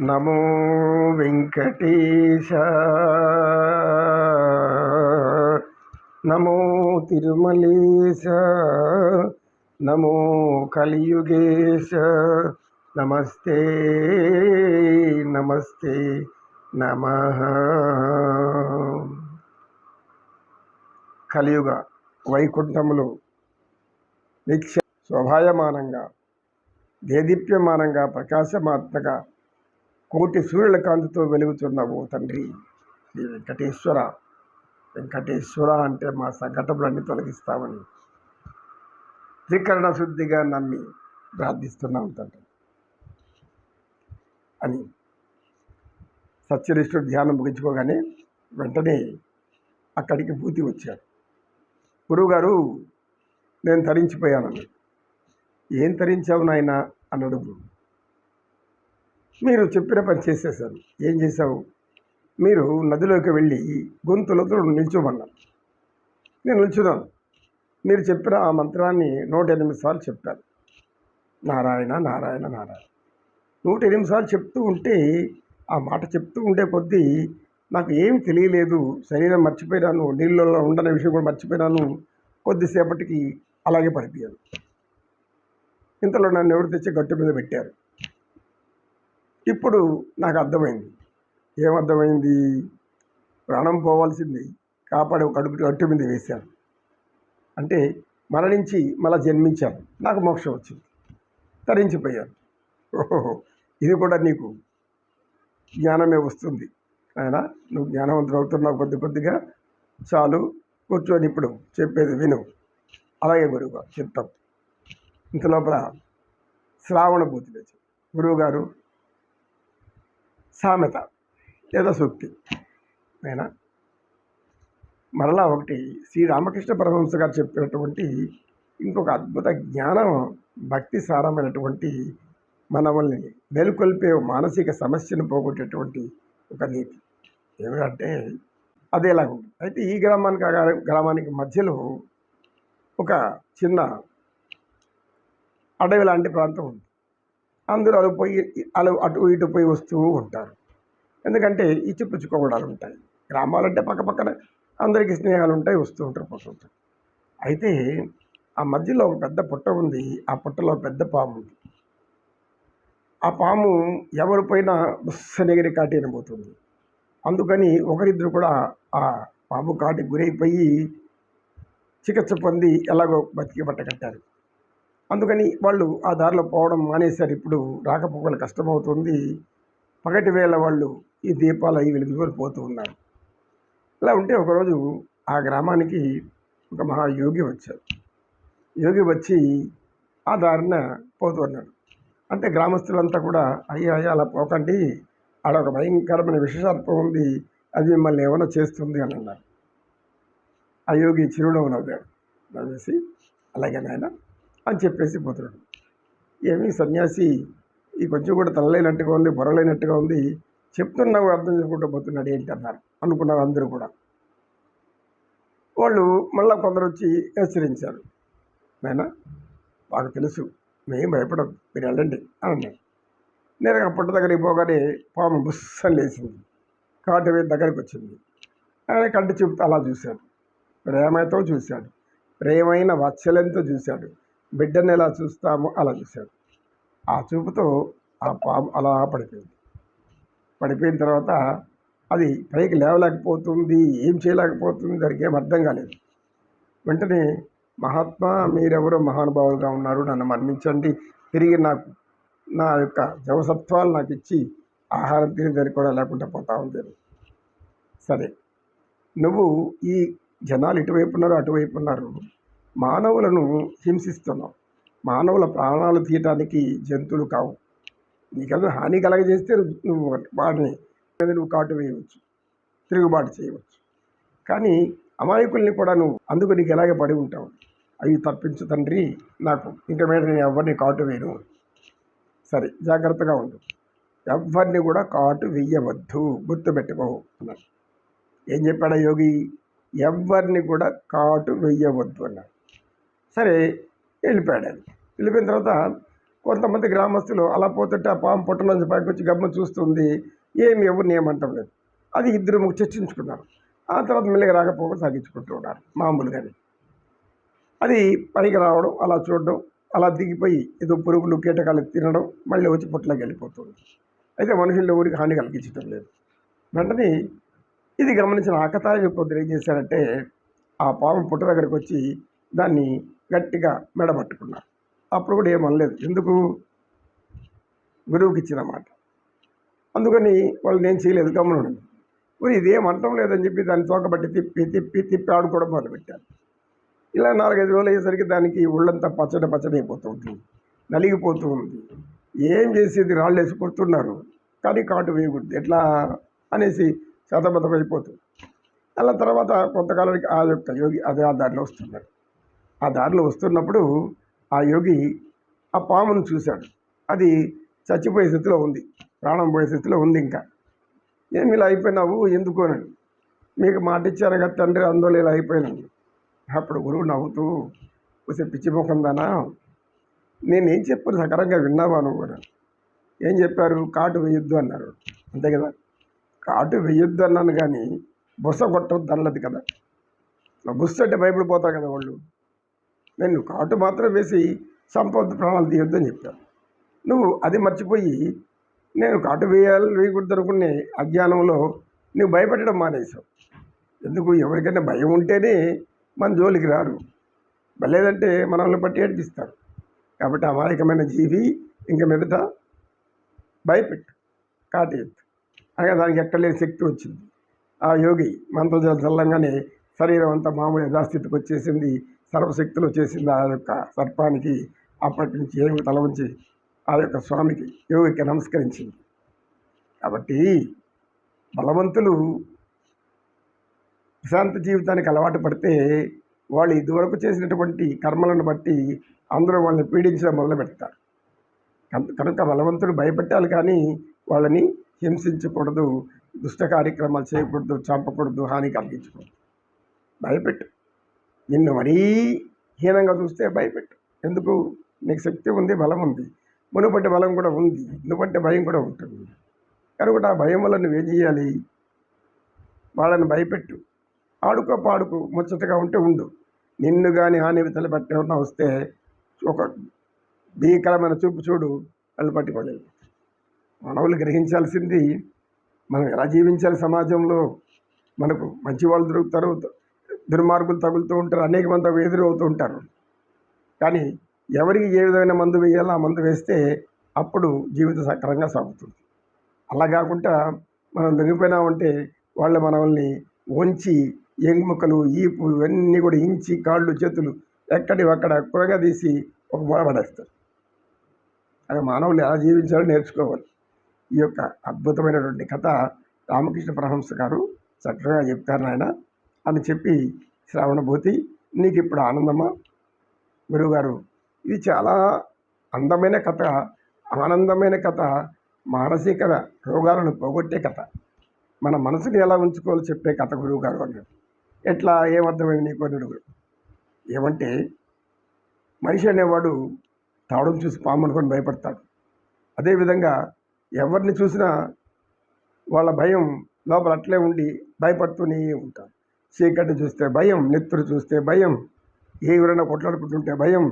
నమో వెంకటేశ. నమో తిరుమలేశ. నమో కలియుగేశ. నమస్తే నమస్తే నమ. కలియుగ వైకుంఠములు నిక్ష శోభాయమానంగా దేదీప్యమానంగా ప్రకాశమాత్మక కోటి సూర్యుల కాంతితో వెలుగుతున్న ఓ తండ్రి. శ్రీ వెంకటేశ్వర వెంకటేశ్వర అంటే మా సంకటములన్నీ తొలగిస్తామని త్రికరణ శుద్ధిగా నమ్మి ప్రార్థిస్తున్నాం తండ్రి అని సత్యనిష్ఠుడు ధ్యానం ముగించుకోగానే వెంటనే అక్కడికి భూతి వచ్చాడు. గురువుగారు నేను తరించిపోయానని ఏం తరించావు నాయన? అన్నాడు గురువు. మీరు చెప్పిన పని చేసేసారు. ఏం చేశావు? మీరు నదిలోకి వెళ్ళి గొంతులతో నిల్చోమన్నారు. నేను నిల్చున్నాను. మీరు చెప్పిన ఆ మంత్రాన్ని నూట ఎనిమిది సార్లు చెప్పాను నారాయణ నారాయణ నారాయణ. నూట ఎనిమిది సార్లు చెప్తూ ఉంటే ఆ మాట చెప్తూ ఉండే కొద్దీ నాకు ఏమి తెలియలేదు. శరీరం మర్చిపోయినాను. నీళ్ళలో ఉండని విషయం కూడా మర్చిపోయినాను. కొద్దిసేపటికి అలాగే పడిపోయాను. ఇంతలో నన్ను ఎవరు తెచ్చి గట్టు మీద పెట్టారు? ఇప్పుడు నాకు అర్థమైంది. ఏమర్థమైంది? ప్రాణం పోవాల్సింది. కాపాడే ఒక అడుగు అట్టు మీద వేశాను. అంటే మరణించి మళ్ళీ జన్మించాను. నాకు మోక్షం వచ్చింది. తరించిపోయాను. ఓహో ఇది కూడా నీకు జ్ఞానమే వస్తుంది. ఆయన నువ్వు జ్ఞానవంతులు అవుతున్నావు కొద్ది కొద్దిగా. చాలు కూర్చొని ఇప్పుడు చెప్పేది విను. అలాగే గురువుగా చిత్తం. ఇంత లోపల శ్రావణ భూతి లేచి గురువుగారు సామెత లేదా సూక్తి అయినా మరలా ఒకటి శ్రీ రామకృష్ణ పరమహంస గారు చెప్పినటువంటి ఇంకొక అద్భుత జ్ఞానం భక్తి సారమైనటువంటి మనల్ని మేలుకొల్పే మానసిక సమస్యను పోగొట్టేటువంటి ఒక నీతి. ఏమిటంటే అదేలాగా ఉంటుంది అయితే ఈ గ్రామానికి ఆ గ్రామానికి మధ్యలో ఒక చిన్న అడవి లాంటి ప్రాంతం ఉంది. అందరూ అలా పోయి అలా అటు ఇటు పోయి వస్తూ ఉంటారు. ఎందుకంటే ఇచ్చిపుచ్చుకోవడాలు ఉంటాయి. గ్రామాలంటే పక్క పక్కన అందరికీ స్నేహాలు ఉంటాయి వస్తూ ఉంటారు పోతుంటారు అయితే ఆ మధ్యలో ఒక పెద్ద పుట్ట ఉంది. ఆ పుట్టలో పెద్ద పాము ఉంది. ఆ పాము ఎవరి పైన బుస్సనెగిరి కాటి అనబోతుంది అందుకని ఒకరిద్దరు కూడా ఆ పాము కాటికి గురైపోయి చికిత్స పొంది ఎలాగో బతికి బట్టకట్టారు అందుకని వాళ్ళు ఆ దారిలో పోవడం మానేశారు. ఇప్పుడు రాకపోకలు కష్టమవుతుంది. పగటి వేళ వాళ్ళు ఈ దీపాలు అవి వెలుగుకొని పోతూ ఉన్నారు. ఇలా ఉంటే ఒకరోజు ఆ గ్రామానికి ఒక మహాయోగి వచ్చారు. యోగి వచ్చి ఆ దారిన పోతూ ఉన్నాడు. అంటే గ్రామస్తులంతా కూడా అయ్యా అయ్యా అలా పోకండి. ఆడ ఒక భయంకరమైన విశేషాత్వం ఉంది. అది మిమ్మల్ని ఏమైనా చేస్తుంది అని అన్నారు. ఆ యోగి చిరునవ్వు నవ్వాడు నవ్వేసి అలాగే నాయన అని చెప్పేసి పోతున్నాడు. ఏమి సన్యాసి ఈ కొంచెం కూడా తలలేనట్టుగా ఉంది బొరలేనట్టుగా ఉంది చెప్తున్నా కూడా అర్థం చేసుకుంటూ పోతున్నాడు ఏంటి అన్నారు అనుకున్నారు అందరూ కూడా. వాళ్ళు మళ్ళీ కొందరు వచ్చి హెచ్చరించారు. నాయన బాగా తెలుసు మేము భయపడదు మీరు వెళ్ళండి అని అన్నారు నేరుగా పుట్ట దగ్గరికి పోగానే పాము బుస్సని లేచింది. కాటు మీద దగ్గరికి వచ్చింది. ఆయన కంటి చూపుతూ అలా చూశాడు. ప్రేమతో చూశాడు. ప్రేమైన వాత్సల్యంతో చూశాడు. బిడ్డను ఎలా చూస్తామో? అలా చూశాడు. ఆ చూపుతో ఆ పాము అలా పడిపోయింది. పడిపోయిన తర్వాత అది పైకి లేవలేకపోతుంది ఏం చేయలేకపోతుంది దానికి ఏం అర్థం కాలేదు. వెంటనే మహాత్మా మీరెవరో మహానుభావులుగా ఉన్నారు నన్ను మన్నించండి. తిరిగి నాకు నా యొక్క జవసత్వాలు నాకు ఇచ్చి ఆహారం తిని దానికి కూడా లేకుండా పోతా ఉంది. సరే. నువ్వు ఈ జనాలు ఇటువైపు ఉన్నారు అటువైపు ఉన్నారు. మానవులను హింసిస్తున్నావు మానవుల ప్రాణాలు తీయటానికి జంతువులు కావు. నీకన్నా హాని కలగజేస్తే నువ్వు వాటిని నువ్వు కాటు వేయవచ్చు తిరుగుబాటు చేయవచ్చు. కానీ అమాయకుల్ని కూడా నువ్వు అందుకు నీకు ఎలాగే పడి ఉంటావు? అవి తప్పించు తండ్రి నాకు ఇంకా మీద నేను ఎవరిని కాటు వేయను. సరే జాగ్రత్తగా ఉండు. ఎవరిని కూడా కాటు వెయ్యవద్దు గుర్తుపెట్టుకో అన్నాడు. ఏం చెప్పాడా యోగి? ఎవరిని కూడా కాటు వెయ్యవద్దు అన్నాడు. సరే వెళ్ళిపోయాడు అది వెళ్ళిపోయిన తర్వాత కొంతమంది గ్రామస్తులు అలా పోతుంటే ఆ పాము పుట్ట నుంచి పైకి వచ్చి గమ్మ చూస్తుంది ఏమి ఎవరిని ఏమంటాం లేదు. అది ఇద్దరు చర్చించుకున్నారు. ఆ తర్వాత మెల్లిగా రాకపోగా సాగించుకుంటూ ఉన్నారు మామూలుగానే. అది పైకి రావడం అలా చూడడం అలా దిగిపోయి ఏదో పురుగులు కీటకాలు తినడం మళ్ళీ వచ్చి పుట్టలోకి వెళ్ళిపోతుంది. అయితే మనుషుల్లో ఊరికి హాని కలిగించడం లేదు. వెంటనే ఇది గమనించిన ఆకతాయి కొద్దిగా ఏం చేశారంటే ఆ పాము పుట్ట దగ్గరికి వచ్చి దాన్ని గట్టిగా మెడబట్టుకున్నారు అప్పుడు కూడా ఏమనలేదు. ఎందుకు? గురువుకి ఇచ్చిన మాట అందుకని వాళ్ళు నేను చేయలేదు గమనం మరి ఇదేం అంటం లేదని చెప్పి దాన్ని తోకబట్టి తిప్పి తిప్పి తిప్పి ఆడుకోవడం మొదలుపెట్టారు. ఇలా నాలుగైదు రోజులు అయ్యేసరికి దానికి ఒళ్ళంతా పచ్చడి పచ్చడి అయిపోతూ ఉంటుంది నలిగిపోతూ ఉంది. ఏం చేసేది? రాళ్ళు వేసి కొడుతున్నారు. కానీ కాటు వేయకూడదు. ఎట్లా? అనేసి శతబతం అలా తర్వాత కొంతకాలానికి ఆ యొక్క యోగి అదే ఆ దారిలో వస్తున్నాడు ఆ దారిలో వస్తున్నప్పుడు ఆ యోగి ఆ పామును చూశాడు. అది చచ్చిపోయే స్థితిలో ఉంది. ప్రాణం పోయే స్థితిలో ఉంది ఇంకా. ఏమి ఇలా అయిపోయినావు? ఎందుకోనండి మీకు మాట ఇచ్చాను కదా తండ్రి అందులో ఇలా అయిపోయినాను. అప్పుడు గురువు నవ్వుతూ కొంచెం పిచ్చి ముఖం దానా? నేనేం చెప్పాను? సకరంగా విన్నావా నువ్వు? కూడా ఏం చెప్పారు? కాటు వేయొద్దు అన్నారు. అంతే కదా? కాటు వేయొద్దు అన్నాను కానీ బుస కొట్టద్దు అన్నది కదా? బుస్స అంటే భయపడిపోతారు కదా వాళ్ళు. నేను కాటు మాత్రం వేసి సంపద ప్రాణాలు తీయొద్దు అని చెప్పాను నువ్వు అది మర్చిపోయి నేను కాటు వేయాలి వేయకూడదు అనుకునే అజ్ఞానంలో నువ్వు భయపెట్టడం మానేసావు ఎందుకు? ఎవరికైనా భయం ఉంటేనే మన జోలికి రారు. లేదంటే మనల్ని బట్టి ఏడిపిస్తారు. కాబట్టి అమాయకమైన జీవి ఇంక మీదట భయపెట్టు కాటేయద్దు అనగా దానికి ఎక్కడ లేని శక్తి వచ్చింది. ఆ యోగి మంత్రజల చల్లంగానే శరీరం అంతా మామూలు యథాస్థితికి వచ్చేసింది. సర్వశక్తులు చేసింది ఆ యొక్క సర్పానికి అప్పటి నుంచి ఏమి తల ఉంచి ఆ యొక్క స్వామికి యోగికి నమస్కరించింది. కాబట్టి బలవంతులు ప్రశాంత జీవితానికి అలవాటు పడితే వాళ్ళు ఇదివరకు చేసినటువంటి కర్మలను బట్టి అందరూ వాళ్ళని పీడించడం మొదలు పెడతారు. కనుక బలవంతుడు భయపెట్టాలి కానీ వాళ్ళని హింసించకూడదు దుష్ట కార్యక్రమాలు చేయకూడదు చంపకూడదు హాని కలిగించకూడదు. భయపెట్టు. నిన్ను మరీ హీనంగా చూస్తే భయపెట్టు. ఎందుకు? నీకు శక్తి ఉంది బలం ఉంది. మునుపటి బలం కూడా ఉంది నువ్వంటే భయం కూడా ఉంటుంది. కనుక ఆ భయం వల్ల నువ్వేం చేయాలి? వాళ్ళని భయపెట్టు. ఆడుకో పాడుకో ముచ్చటగా ఉంటే ఉండు. నిన్ను కానీ హాని తలపెట్టి ఎవరన్నా వస్తే ఒక భీకరమైన చూపు చూడు వాళ్ళు పట్టుకోలేదు మనవులు గ్రహించాల్సింది మనం ఎలా జీవించాలి సమాజంలో? మనకు మంచి వాళ్ళు దొరుకుతారు దుర్మార్గులు తగులుతూ ఉంటారు అనేక మంది ఎదురవుతూ ఉంటారు. కానీ ఎవరికి ఏ విధమైన మందు వేయాలో ఆ మందు వేస్తే అప్పుడు జీవితం సక్రమంగా సాగుతుంది. అలా కాకుండా మనం లొంగిపోయినామంటే వాళ్ళు మనల్ని వంచి ఎంగుముక్కలు ఈపు ఇవన్నీ కూడా ఇంచి కాళ్ళు చేతులు ఎక్కడి అక్కడ కురగా తీసి ఒక మూల పడేస్తారు. మానవులు ఎలా జీవించాలో నేర్చుకోవాలి. ఈ యొక్క అద్భుతమైనటువంటి కథ రామకృష్ణ పరహంస గారు చక్కగా చెప్తారు నాయన. అని చెప్పి శ్రావణభూతి నీకు ఇప్పుడు ఆనందమా? గురువుగారు ఇది చాలా అందమైన కథ ఆనందమైన కథ మానసిక రోగాలను పోగొట్టే కథ. మన మనసుని ఎలా ఉంచుకోవాలో చెప్పే కథ గురువు గారు అన్నాడు ఎట్లా ఏమర్థమైంది నీకు అని ఏమంటే మనిషి అనేవాడు తావడం చూసి పాము అనుకొని భయపడతాడు. అదేవిధంగా ఎవరిని చూసినా వాళ్ళ భయం లోపల అట్లే ఉండి భయపడుతూనే ఉంటారు చీకటి చూస్తే భయం నెత్తురు చూస్తే భయం ఏ ఎవరైనా కొట్లాడుకుంటుంటే భయం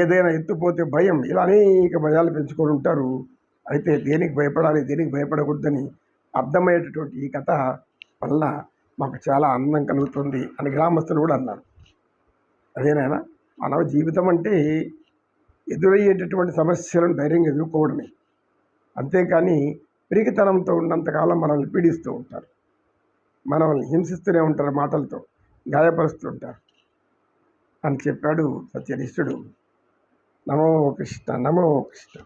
ఏదైనా ఎత్తుపోతే భయం ఇలా అనేక భయాలు పెంచుకొని ఉంటారు. అయితే దేనికి భయపడాలి దేనికి భయపడకూడదని అర్థమయ్యేటటువంటి ఈ కథ వల్ల మాకు చాలా ఆనందం కలుగుతుంది అని గ్రామస్తులు కూడా అన్నారు. అదేనైనా మానవ జీవితం అంటే ఎదురయ్యేటటువంటి సమస్యలను ధైర్యంగా ఎదుర్కోవడమే. అంతేకాని పిరికితనంతో ఉన్నంతకాలం మనల్ని పీడిస్తూ ఉంటారు. మనల్ని హింసిస్తూనే ఉంటారు మాటలతో గాయపరుస్తూ ఉంటారు అని చెప్పాడు సత్యనిష్ఠుడు. నమో కృష్ణ నమో కృష్ణ.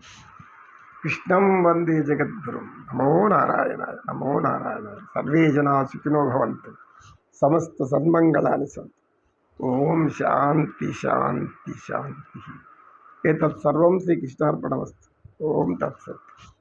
కృష్ణం వందే జగద్గురు. నమో నారాయణ నమో నారాయణ సర్వే జనా సుఖినో భవంతు. సమస్త సన్మంగళాన్ని సంతు. ఓం శాంతి శాంతి శాంతి. ఏతత్ సర్వం శ్రీకృష్ణార్పణమస్తు ఓం తత్సత్.